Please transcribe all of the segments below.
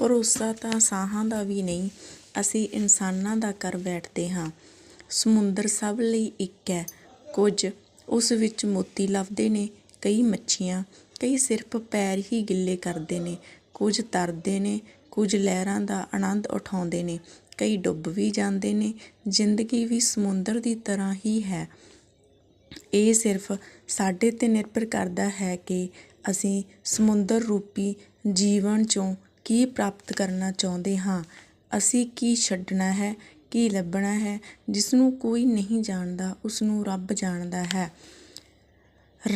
ਭਰੋਸਾ ਤਾਂ ਸਾਹਾਂ ਦਾ ਵੀ ਨਹੀਂ, ਅਸੀਂ ਇਨਸਾਨਾਂ ਦਾ ਕਰ ਬੈਠਦੇ ਹਾਂ। ਸਮੁੰਦਰ ਸਭ ਲਈ ਇੱਕ ਹੈ। ਕੁਝ ਉਸ ਵਿੱਚ ਮੋਤੀ ਲੱਭਦੇ ਨੇ, ਕਈ ਮੱਛੀਆਂ, ਕਈ ਸਿਰਫ ਪੈਰ ਹੀ ਗਿੱਲੇ ਕਰਦੇ ਨੇ। ਕੁਝ ਤਰਦੇ ਨੇ, ਕੁਝ ਲਹਿਰਾਂ ਦਾ ਆਨੰਦ ਉਠਾਉਂਦੇ ਨੇ। ਕਈ ਡੁੱਬ ਵੀ ਜਾਂਦੇ ਨੇ, ਜ਼ਿੰਦਗੀ ਵੀ ਸਮੁੰਦਰ ਦੀ ਤਰ੍ਹਾਂ ਹੀ ਹੈ। ਇਹ ਸਿਰਫ ਸਾਡੇ 'ਤੇ ਨਿਰਭਰ ਕਰਦਾ ਹੈ ਕਿ ਅਸੀਂ ਸਮੁੰਦਰ ਰੂਪੀ ਜੀਵਨ 'ਚੋਂ ਕੀ ਪ੍ਰਾਪਤ ਕਰਨਾ ਚਾਹੁੰਦੇ ਹਾਂ? ਅਸੀਂ ਕੀ ਛੱਡਣਾ ਹੈ, ਕੀ ਲੱਭਣਾ ਹੈ? ਜਿਸ ਨੂੰ ਕੋਈ ਨਹੀਂ ਜਾਣਦਾ ਉਸ ਨੂੰ ਰੱਬ ਜਾਣਦਾ ਹੈ।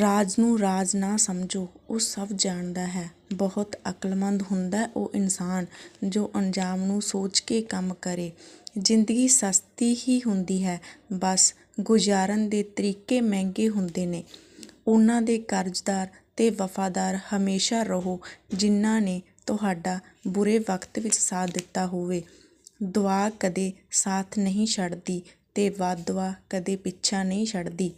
ਰਾਜ ਨੂੰ ਰਾਜ ਨਾ ਸਮਝੋ, ਉਹ ਸਭ ਜਾਣਦਾ ਹੈ। ਬਹੁਤ ਅਕਲਮੰਦ ਹੁੰਦਾ ਉਹ ਇਨਸਾਨ ਜੋ ਅੰਜਾਮ ਨੂੰ ਸੋਚ ਕੇ ਕੰਮ ਕਰੇ। ਜ਼ਿੰਦਗੀ ਸਸਤੀ ਹੀ ਹੁੰਦੀ ਹੈ, ਬਸ ਗੁਜ਼ਾਰਨ ਦੇ ਤਰੀਕੇ ਮਹਿੰਗੇ ਹੁੰਦੇ ਨੇ। ਉਹਨਾਂ ਦੇ ਕਰਜ਼ਦਾਰ ਤੇ ਵਫਾਦਾਰ ਹਮੇਸ਼ਾ ਰਹੋ, ਜਿਨ੍ਹਾਂ ਨੇ ਤੁਹਾਡਾ ਬੁਰੇ ਵਕਤ ਵਿੱਚ ਸਾਥ ਦਿੱਤਾ ਹੋਵੇ। ਦੁਆ ਕਦੇ ਸਾਥ ਨਹੀਂ ਛੱਡਦੀ ਤੇ ਵਾਦਵਾ ਕਦੇ ਪਿੱਛਾ ਨਹੀਂ ਛੱਡਦੀ।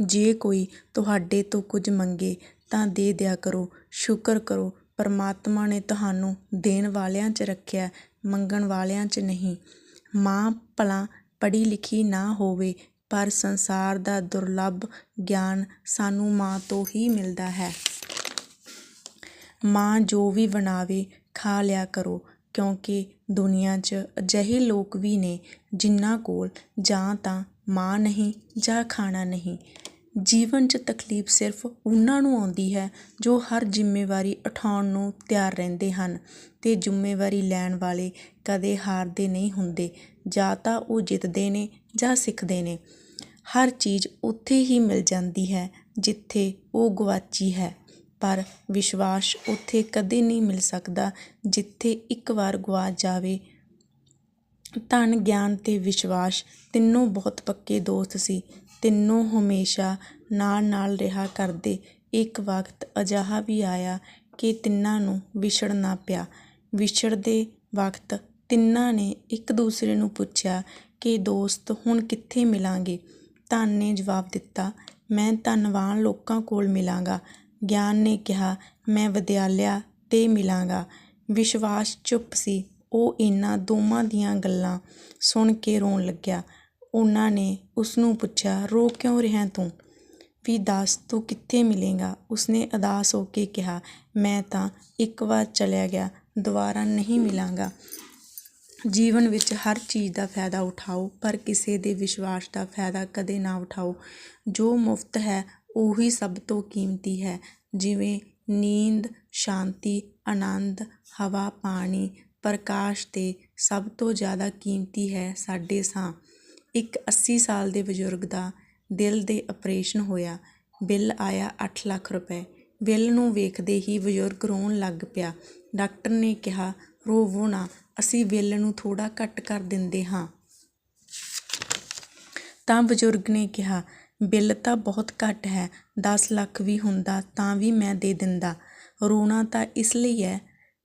ਜੇ ਕੋਈ ਤੁਹਾਡੇ ਤੋਂ ਕੁਝ ਮੰਗੇ ਤਾਂ ਦੇ ਦਿਆ ਕਰੋ। ਸ਼ੁਕਰ ਕਰੋ, ਪਰਮਾਤਮਾ ਨੇ ਤੁਹਾਨੂੰ ਦੇਣ ਵਾਲਿਆਂ 'ਚ ਰੱਖਿਆ, ਮੰਗਣ ਵਾਲਿਆਂ 'ਚ ਨਹੀਂ। ਮਾਂ ਭਲਾ ਪੜ੍ਹੀ ਲਿਖੀ ਨਾ ਹੋਵੇ, ਪਰ ਸੰਸਾਰ ਦਾ ਦੁਰਲੱਭ ਗਿਆਨ ਸਾਨੂੰ ਮਾਂ ਤੋਂ ਹੀ ਮਿਲਦਾ ਹੈ। ਮਾਂ ਜੋ ਵੀ ਬਣਾਵੇ, ਖਾ ਲਿਆ ਕਰੋ, ਕਿਉਂਕਿ ਦੁਨੀਆ 'ਚ ਅਜਿਹੇ ਲੋਕ ਵੀ ਨੇ ਜਿਨ੍ਹਾਂ ਕੋਲ ਜਾਂ ਤਾਂ ਮਾਂ ਨਹੀਂ ਜਾਂ ਖਾਣਾ ਨਹੀਂ। ਜੀਵਨ 'ਚ ਤਕਲੀਫ ਸਿਰਫ ਉਹਨਾਂ ਨੂੰ ਆਉਂਦੀ ਹੈ ਜੋ ਹਰ ਜ਼ਿੰਮੇਵਾਰੀ ਉਠਾਉਣ ਨੂੰ ਤਿਆਰ ਰਹਿੰਦੇ ਹਨ ਅਤੇ ਜ਼ਿੰਮੇਵਾਰੀ ਲੈਣ ਵਾਲੇ ਕਦੇ ਹਾਰਦੇ ਨਹੀਂ ਹੁੰਦੇ, ਜਾਂ ਤਾਂ ਉਹ ਜਿੱਤਦੇ ਨੇ ਜਾਂ ਸਿੱਖਦੇ ਨੇ। ਹਰ ਚੀਜ਼ ਉੱਥੇ ਹੀ ਮਿਲ ਜਾਂਦੀ ਹੈ ਜਿੱਥੇ ਉਹ ਗੁਆਚੀ ਹੈ। ਪਰ ਵਿਸ਼ਵਾਸ ਉੱਥੇ ਕਦੇ ਨਹੀਂ ਮਿਲ ਸਕਦਾ ਜਿੱਥੇ ਇੱਕ ਵਾਰ ਗਵਾਚ ਜਾਵੇ। ਧਨ, ਗਿਆਨ ਤੇ ਵਿਸ਼ਵਾਸ ਤਿੰਨੋਂ ਬਹੁਤ ਪੱਕੇ ਦੋਸਤ ਸੀ। ਤਿੰਨੋਂ ਹਮੇਸ਼ਾ ਨਾਲ ਨਾਲ ਰਿਹਾ ਕਰਦੇ। ਇੱਕ ਵਕਤ ਅਜਿਹਾ ਵੀ ਆਇਆ ਕਿ ਤਿੰਨਾਂ ਨੂੰ ਵਿਛੜਨਾ ਪਿਆ। ਵਿਛੜਦੇ ਵਕਤ ਤਿੰਨਾਂ ਨੇ ਇੱਕ ਦੂਸਰੇ ਨੂੰ ਪੁੱਛਿਆ ਕਿ, ਦੋਸਤ, ਹੁਣ ਕਿੱਥੇ ਮਿਲਾਂਗੇ? ਧਨ ਨੇ ਜਵਾਬ ਦਿੱਤਾ, ਮੈਂ ਧਨਵਾਨ ਲੋਕਾਂ ਕੋਲ ਮਿਲਾਂਗਾ। ਗਿਆਨ ਨੇ ਕਿਹਾ, ਮੈਂ ਵਿਦਿਆਲਿਆ ਤੇ ਮਿਲਾਂਗਾ। ਵਿਸ਼ਵਾਸ ਚੁੱਪ ਸੀ। ਉਹ ਇਹਨਾਂ ਦੋਵਾਂ ਦੀਆਂ ਗੱਲਾਂ ਸੁਣ ਕੇ ਰੋਣ ਲੱਗਿਆ। ਉਹਨਾਂ ਨੇ ਉਸਨੂੰ ਪੁੱਛਿਆ, ਰੋ ਕਿਉਂ ਰਿਹਾ ਤੂੰ? ਵੀ ਦੱਸ, ਤੂੰ ਕਿੱਥੇ ਮਿਲੇਗਾ? ਉਸਨੇ ਉਦਾਸ ਹੋ ਕੇ ਕਿਹਾ, ਮੈਂ ਤਾਂ ਇੱਕ ਵਾਰ ਚਲਿਆ ਗਿਆ, ਦੁਬਾਰਾ ਨਹੀਂ ਮਿਲਾਂਗਾ। ਜੀਵਨ ਵਿੱਚ ਹਰ ਚੀਜ਼ ਦਾ ਫਾਇਦਾ ਉਠਾਓ, ਪਰ ਕਿਸੇ ਦੇ ਵਿਸ਼ਵਾਸ ਦਾ ਫਾਇਦਾ ਕਦੇ ਨਾ ਉਠਾਓ। ਜੋ ਮੁਫਤ ਹੈ ਉਹੀ ਸਭ ਤੋਂ ਕੀਮਤੀ ਹੈ। ਜਿਵੇਂ ਨੀਂਦ, ਸ਼ਾਂਤੀ, ਆਨੰਦ, ਹਵਾ, ਪਾਣੀ, ਪ੍ਰਕਾਸ਼ ਅਤੇ ਸਭ ਤੋਂ ਜ਼ਿਆਦਾ ਕੀਮਤੀ ਹੈ ਸਾਡੇ ਸਾਹ। ਇੱਕ 80 ਸਾਲ ਦੇ ਬਜ਼ੁਰਗ ਦਾ ਦਿਲ ਦੇ ਆਪਰੇਸ਼ਨ ਹੋਇਆ। ਬਿੱਲ ਆਇਆ 8 ਲੱਖ ਰੁਪਏ। ਬਿੱਲ ਨੂੰ ਵੇਖਦੇ ਹੀ ਬਜ਼ੁਰਗ ਰੋਣ ਲੱਗ ਪਿਆ। ਡਾਕਟਰ ਨੇ ਕਿਹਾ, ਰੋਵੋ ਨਾ, ਅਸੀਂ ਬਿੱਲ ਨੂੰ ਥੋੜਾ ਘੱਟ ਕਰ ਦਿੰਦੇ ਹਾਂ। ਤਾਂ ਬਜ਼ੁਰਗ ਨੇ ਕਿਹਾ ਬਿੱਲ ਤਾਂ ਬਹੁਤ ਘੱਟ ਹੈ, ਦਸ ਲੱਖ ਵੀ ਹੁੰਦਾ ਤਾਂ ਵੀ ਮੈਂ ਦੇ ਦਿੰਦਾ। ਰੋਣਾ ਤਾਂ ਇਸ ਲਈ ਹੈ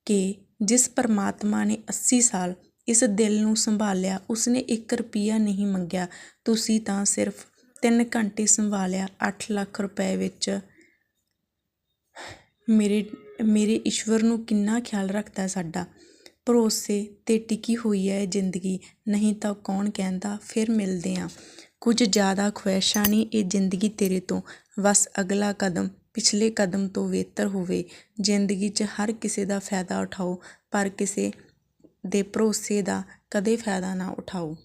ਕਿ ਜਿਸ ਪਰਮਾਤਮਾ ਨੇ 80 ਸਾਲ ਇਸ ਦਿਲ ਨੂੰ ਸੰਭਾਲਿਆ, ਉਸਨੇ 1 ਰੁਪਿਆ ਨਹੀਂ ਮੰਗਿਆ। ਤੁਸੀਂ ਤਾਂ ਸਿਰਫ 3 ਘੰਟੇ ਸੰਭਾਲਿਆ 8 ਲੱਖ ਰੁਪਏ ਵਿੱਚ। ਮੇਰੇ ਮੇਰੇ ਈਸ਼ਵਰ ਨੂੰ ਕਿੰਨਾ ਖਿਆਲ ਰੱਖਦਾ ਸਾਡਾ। ਭਰੋਸੇ ਤੇ ਟਿਕੀ ਹੋਈ ਹੈ ਜ਼ਿੰਦਗੀ, ਨਹੀਂ ਤਾਂ ਕੌਣ ਕਹਿੰਦਾ, ਫਿਰ ਮਿਲਦੇ ਆਂ। ਕੁਝ ਜ਼ਿਆਦਾ ਖੁਆਇਸ਼ਾਂ ਨਹੀਂ ਇਹ ਜ਼ਿੰਦਗੀ ਤੇਰੇ ਤੋਂ। ਬਸ ਅਗਲਾ ਕਦਮ ਪਿਛਲੇ ਕਦਮ ਤੋਂ ਬਿਹਤਰ ਹੋਵੇ। ਜ਼ਿੰਦਗੀ 'ਚ ਹਰ ਕਿਸੇ ਦਾ ਫਾਇਦਾ ਉਠਾਓ, ਪਰ ਕਿਸੇ ਦੇ ਭਰੋਸੇ ਦਾ ਕਦੇ ਫਾਇਦਾ ਨਾ ਉਠਾਓ।